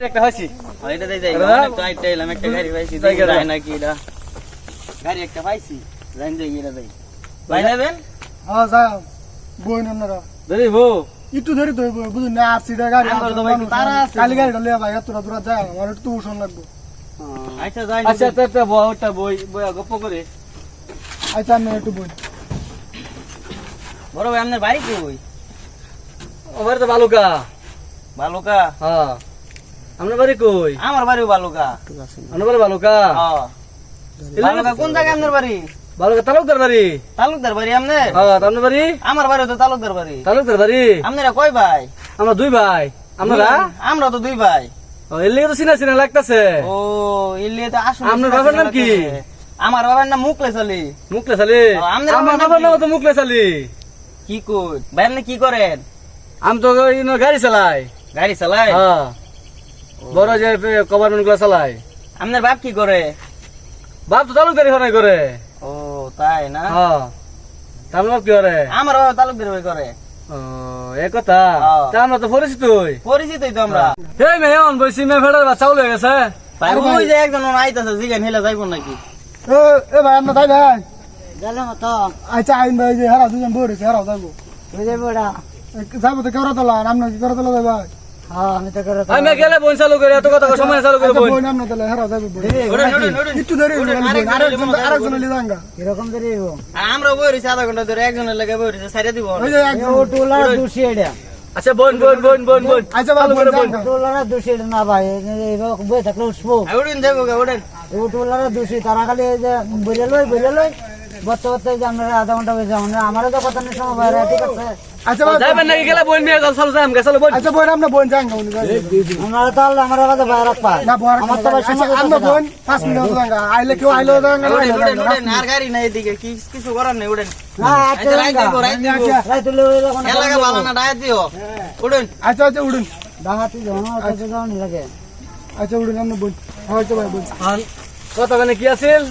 একটা হয়েছি। এটা দিয়ে যাই আরে আইটা এলাম একটা গাড়ি পাইছি যাই দেখি গেলাম। যায় এটা। গাড়ি একটা পাইছি লাইন যাই এটা যাই লাইন যাবেন হ্যাঁ যা বই আপনারা ধরি বউ। একটু ধরে তো বুঝুন না আর সিটা গাড়ি আমার তো ভাই আছে। কালি লিয়া ভাই এতটা দূর যায় আমার একটু উষণ লাগবে। আচ্ছা যাই আচ্ছা তো একটা বই একটা বই বই গপ্প করে। আচ্ছা আমি একটু বই। বড় ভাই আপনার বাড়ি কই? আমার তো বালুকা। বালুকা? হ্যাঁ। আপনার বাড়ি কই? আমার বাড়িও বালুকা। আপনার বাড়ি বালুকা? হ্যাঁ। বালুকা কোন জায়গায় আপনার বাড়ি? বালুকা তালুকদার বাড়ি। তালুকদার বাড়ি আপনার? হ্যাঁ আপনার বাড়ি? আমার বাড়ি তো তালুকদার বাড়ি। তালুকদার বাড়ি? আপনারা কয় ভাই? আমরা দুই ভাই। আপনারা? আমরা তো দুই ভাই। ও, তো চিনা চিনা লাগতেছে। ও ইলিয়ে তো আসুন আপনার বাবার নাম কি? আমার বাবার নাম মুকলে চলি মুখলে চালি আমার বাবার নাম তো মুখলে চালি কি কই? ভাই আপনি কি করেন? আমি তো গাড়ি চালাই। গাড়ি চালাই? হ্যাঁ। বড় যে কভারমেন্টগুলো চালাই আপনার বাপ কি করে? বাপ তো তালুকদারি হরাই করে। ও তাই না? হ্যাঁ বাপ কি করে? আমার বাবা তালুকদার বাড়ি করে। ও এ কথা? হ্যাঁ। তা আমরা তো পরিচিত হই পরিচিতই তো আমরা। এই মেয়ন বইছি মে ফেডার বাচ্চা হয়ে গেছে। ভাই ওই যে একজন আইতাছে জিগান হেলে যাইব নাকি? এ এ ভাই আপনার তাই ভাই? গেলে মতো। আচ্ছা আইন ভাই যে হারা দুজন রয়েছে হারাও যাব ওই যে বড়া যাব তো কেউ তোলা আপনার কি করে তোলা ভাই হ্যাঁ আমি করে আমি গেলে বোন চালু করে এত কথা সময় চালু করে বোন। বই তাহলে হারাও যাবে বই ওড়েন ওড়েন ওড়েন একটু ধরে আরেকজন আরেকজন এরকম করে। আমরা বই রইছি আধা ঘণ্টা ধরে একজনের লাগে বই রইছে সাইডে দিব ওই যে দোষী এটা। আচ্ছা বোন বোন বোন বোন বোন আচ্ছা বই টোলারা দোষী না ভাই এইভাবে বয়ে থাকলে উঠবো। ওড়েন দেখো গা টোলারা দোষী তারা খালি এই যে বলে লই বলে লই। বলতে বলতে যে আমরা আধা ঘণ্টা হয়ে যাব না আমারও তো কথা নেই সময় বাইরে ঠিক আছে? আচ্ছা যাবেন নাকি গেলে বোন মেয়ে চল চল যাম গেছালো বোন আচ্ছা আমরা আমরা তো আল্লাহ আমার বাইরে রাখবা। না আমার তো আচ্ছা সময় আমরা মিনিট আইলে কেউ আইলো আর গাড়ি নাই এদিকে কি কিছু করার নেই ওড়েন না আচ্ছা আচ্ছা। রাইট দিব। ভালো না দিও আচ্ছা আচ্ছা উড়ুন যাও না যাও লাগে। আচ্ছা উড়ুন আমরা বোন হয়তো ভাই বোন কথা মানে কি আছিল?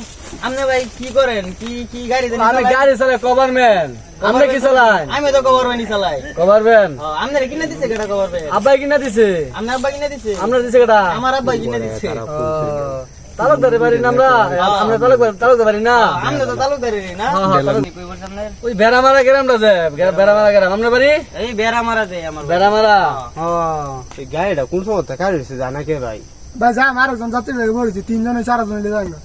আপনি ভাই কি করেন? কি কি গাড়ি দেন আমি গাড়ি চালাই কভারম্যান আপনি কি চালাই? আমি তো কভার বানি চালাই কভারম্যান আপনার কিনে দিছে কেটা কভার ভাই আব্বাই কিনা দিছে। আপনার আব্বা কিনে দিছে? আমরা দিছে কেটা আমার আব্বা কিনে দিছে। তালুকদারি বাড়ি না? আমরা আমরা তালুকদার তালুকদার বাড়ি না আমরা তো তালুকদারি না? হ্যাঁ, হ্যাঁ, তালুক- কই ওই বেড়ামারা গ্রামটা যে বেড়ামারা। গ্রাম। আমরা বাড়ি? এই বেড়া মারা দেয় আমার বাড়ি। বেড়ামারা। এই গাড়িটা কোন সময় রয়েছে জানা কে ভাই? ভাই যা আমার একজন যাত্রী লাগে বলেছি তিনজনে চারজন যাঙ্গা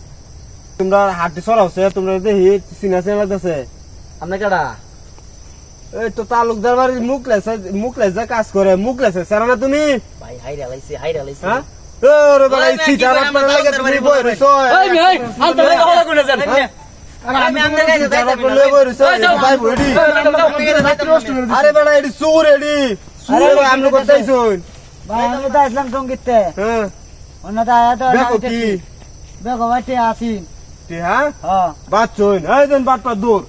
তোমরা হাঁটি চলাওছে তোমরা দেখি চিনা চিনা লাগতেছে। আপনি কেডা? এই তো তালুকদার বাড়ির মুখ লেছে মুখ লেছে কাজ করে মুখ লেছে সারা না তুমি? ভাই হাইরা লাইছে হাইরা লাইছে। হ্যাঁ? ওরে মেয়ে, সিটার কি করে আপনার আমার লাগে তুমি বই রইছো এই মেয়ে আন্ত লাগে হলা কোনে জান? আরে আমি আমি। ভাই বডি এডি সুর এডি। সুর আপনি করতেইছুন ভাই আমি তো আসলাম সঙ্গীতে হ্যাঁ। অন্য আয়া তো দেখো কি। দেখো ভাই আসি। টি হ্যাঁ? হ্যাঁ। বাচ্চুন এই দেন বাটপা দূর।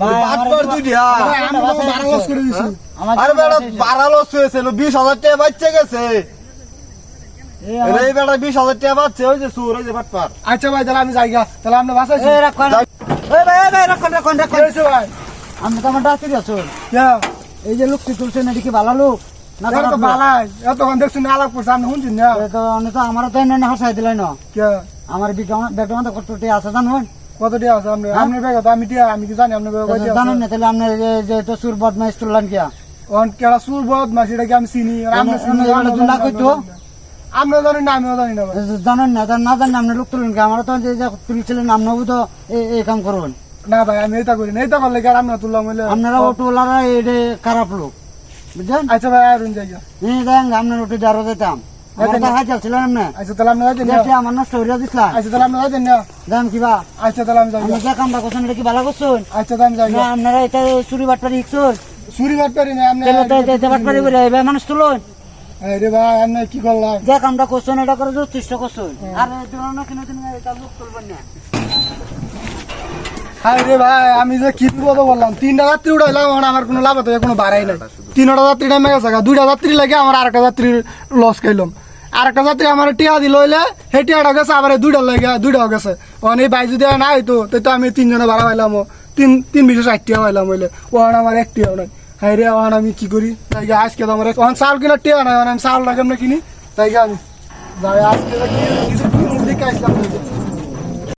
ভাই, আমার বাটপার একটু- দুইটি হ্যাঁ। ভাই, আমরা তো লস করে দিছি। আমার আরে বেটা বাড়ালো হয়েছিল বিশ হাজার টাকা বাচ্চা গেছে। এই বেটা বিশ হাজার টাকা বাচ্চা ওই যে সুর ওই যে বাটপার। আচ্ছা ভাই তাহলে আমি যাই গা। তাহলে আমরা বাসাইছি এই ভাই ভাই রাখুন রাখুন রাখুন ভাই? আমি তো আমার ডাক্তার আছো। এই যে লোকটি তুলছেন এটি কি ভালো লোক? না তো এতক্ষণ দেখছি না আলাপ করছে আপনি শুনছেন না? তো আমার তো এনে হাসাই দিলাই না। কে আমার মতো কতটি আছে জানুন কত আছে আপনি ব্যাগ আমি টিয়া আমি কি জানি টিয়া জানুন না তাহলে আপনার যে- তো সুর বদমাইশ তুললেন কিয়া? ওন কেডা সুর এটা কি আমি চিনি? আপনি আমরা কইতো? আমরা জানি না। আমিও জানি না ভাই। জানেন না না জানেন আপনি লোক তুলেন কি আমার তো যে যে তুলছিলেন আপনারও তো এই- কাম করবেন। না ভাই আমি এটা করি না এটা করলে কি আর আমরা তুললাম হইলে? আপনারা অটোওয়ালারা এটা খারাপ লোক বুঝলেন আচ্ছা ভাই আর যাই গা। এই আপনার যেতাম আমার আমার। আপনারা এটা চুরি বাটপারি চুরি না বাটপারি করে মানুষ তুলুন। ভাই আপনি কি করলাম? যে কামটা করছেন এটা করে যথেষ্ট করছেন। আর এই ধরনের কিনে কিনে এটা লোক তুলবেন না। হাই ভাই আমি যে কি বিপদ বললাম তিনটা যাত্রী উঠাইলাম এখন আমার কোনো লাভ হতো কোনো বাড়াই নাই। তিনটা যাত্রী টাইমে গেছে। দুইটা যাত্রী লাগে আমার আরেকটা যাত্রী লস খাইলাম। আরেকটা যাত্রী আমার টিয়া দিল হইলে, সেই টিয়াটা গেছে, আবার দুইটা লাগে দুইটাও গেছে। ওখান এই বাই যদি না হইতো তো আমি তিনজনে ভাড়া পাইলাম তিন তিন বিশে ষাট টিয়া পাইলাম হইলে। ওখানে আমার এক টিয়াও নাই। হাই রে ওখানে আমি কি করি? তাই আজকে তো আমার ওখানে চাউল কিনার টিয়া নাই আমি চাউলটা না কিনি? তাই আমি যাই, আজকে কিছু দেখে আসলাম।